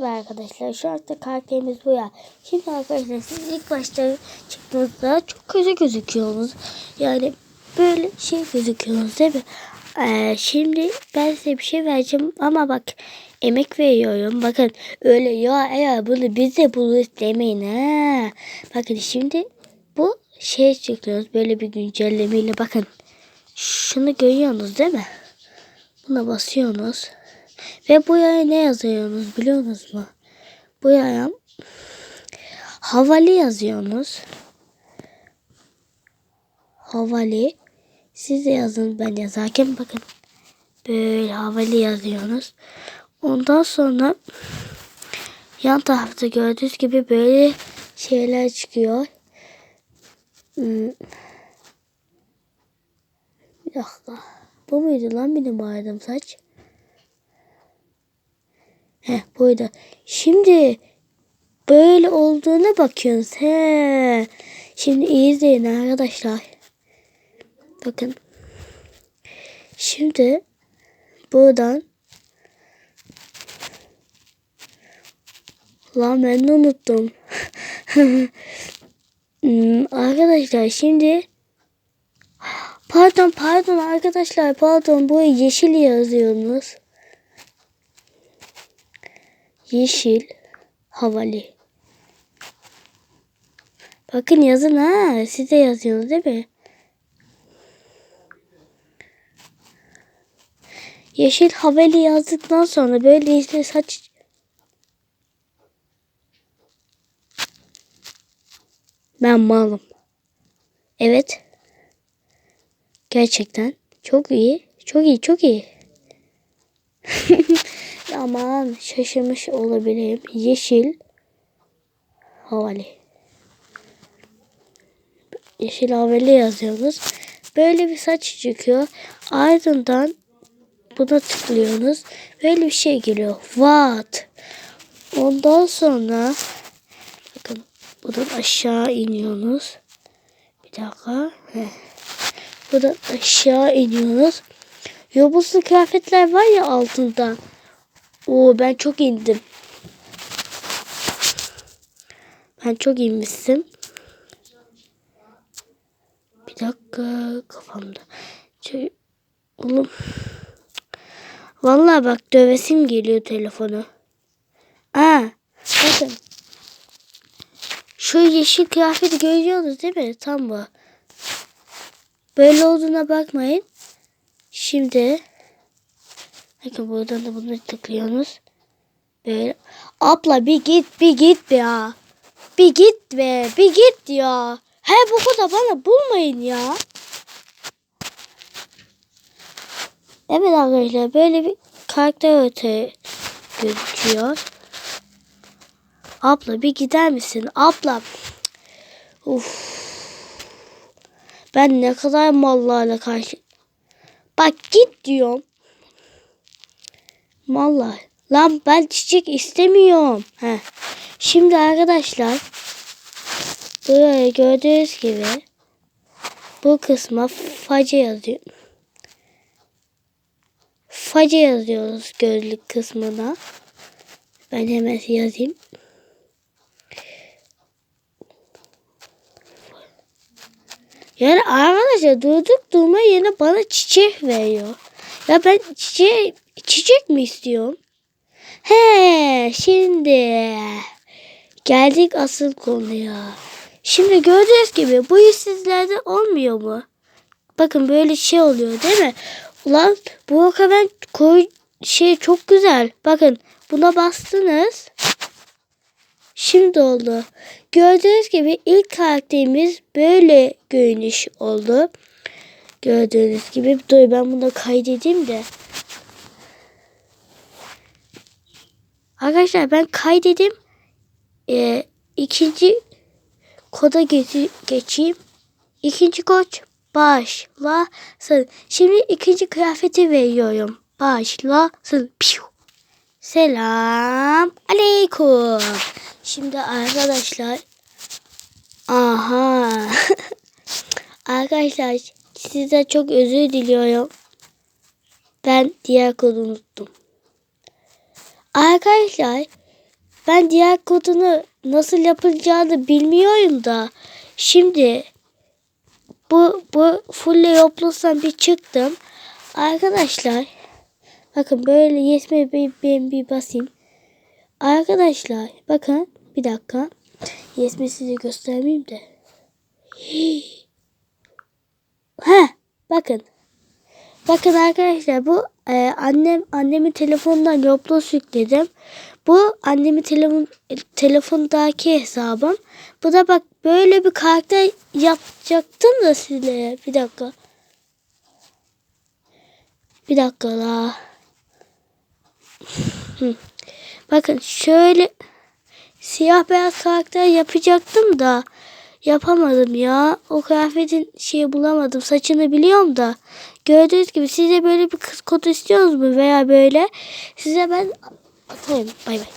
Merhaba arkadaşlar. Şu anda karakterimiz bu ya. Şimdi arkadaşlar siz ilk başta çıktığınızda çok kötü gözüküyorsunuz. Yani böyle şey gözüküyorsunuz değil mi? Ee, şimdi ben size bir şey vereceğim ama bak emek veriyorum. Bakın öyle ya eğer bunu biz de buluruz demeyin ha. Bakın şimdi bu şey çıkıyoruz böyle bir güncellemeyle bakın. Şunu görüyorsunuz değil mi? Buna basıyorsunuz. Ve bu yaya ne yazıyorsunuz biliyorsunuz mu? Bu yaya havali yazıyorsunuz. Havali. Siz de yazın ben yazarken bakın. Böyle havali yazıyorsunuz. Ondan sonra yan tarafta gördüğünüz gibi böyle şeyler çıkıyor. Hmm. Bir dakika. Bu muydu lan benim aradığım saç? Heh buydu. Şimdi böyle olduğuna bakıyorsunuz. He. Şimdi izleyin arkadaşlar. Bakın. Şimdi buradan Lan ben de unuttum. Hmm, arkadaşlar şimdi Pardon pardon arkadaşlar pardon bu yeşil yazıyorsunuz. Yeşil havali. Bakın yazın ha. Siz de yazıyorsunuz değil mi? Yeşil havali yazdıktan sonra böyle işte saç Ben malım. Evet. Gerçekten çok iyi. Çok iyi, çok iyi. Aman şaşırmış olabilirim. Yeşil havali. Yeşil havali yazıyorsunuz. Böyle bir saç çıkıyor. Ardından buna tıklıyorsunuz. Böyle bir şey geliyor. What? Ondan sonra bakın buradan aşağı iniyorsunuz. Bir dakika. Heh. Buradan aşağı iniyorsunuz. Yobuzlu kıyafetler var ya altında. Oo ben çok indim. Ben çok inmişsin. Bir dakika kafamda. Şey, oğlum. Vallahi bak dövesim geliyor telefonu. Aa, bakın. Şu yeşil kıyafeti görüyorsunuz değil mi? Tam bu. Böyle olduğuna bakmayın. Şimdi bakın buradan da bunu tıklıyorsunuz. Böyle. Abla bir git bir git be ya. Bir git be bir git ya. He bu kadar bana bulmayın ya. Evet arkadaşlar böyle bir karakter öte gözüküyor. Abla bir gider misin? Abla. Uf. Ben ne kadar mallarla karşı... Bak git diyorum. Mallar. Lan ben çiçek istemiyorum. Heh. Şimdi arkadaşlar buraya gördüğünüz gibi bu kısma face yazıyor. Face yazıyoruz gözlük kısmına. Ben hemen yazayım. Yani arkadaşlar durduk durma yerine bana çiçek veriyor. Ya ben çiçek, çiçek mi istiyorum? He şimdi geldik asıl konuya. Şimdi gördüğünüz gibi bu iş sizlerde olmuyor mu? Bakın böyle şey oluyor değil mi? Ulan bu kadar koy şey çok güzel. Bakın buna bastınız. Şimdi oldu. Gördüğünüz gibi ilk karakterimiz böyle görünüş oldu. Gördüğünüz gibi. Dur ben bunu kaydedeyim de. Arkadaşlar ben kaydedim. Ee, ikinci koda geçeyim. İkinci kod başlasın. Şimdi ikinci kıyafeti veriyorum. Başlasın. Piu. Selam aleyküm. Şimdi arkadaşlar aha arkadaşlar size çok özür diliyorum. Ben diğer kodu unuttum. Arkadaşlar ben diğer kodunu nasıl yapılacağını bilmiyorum da. Şimdi bu bu full Roblox'tan bir çıktım. Arkadaşlar bakın böyle yesme bir, ben bir basayım. Arkadaşlar bakın bir dakika. Yesme size göstermeyeyim de. He bakın. Bakın arkadaşlar bu e, annem annemin telefonundan Roblox yükledim. Bu annemin telefon telefondaki hesabım. Bu da bak böyle bir karakter yapacaktım da size. Bir dakika. Bir dakika la. Bakın şöyle siyah beyaz karakter yapacaktım da yapamadım ya. O kıyafetin şeyi bulamadım. Saçını biliyorum da. Gördüğünüz gibi size böyle bir kız kodu istiyorsunuz mu veya böyle size ben atayım. Bay bay.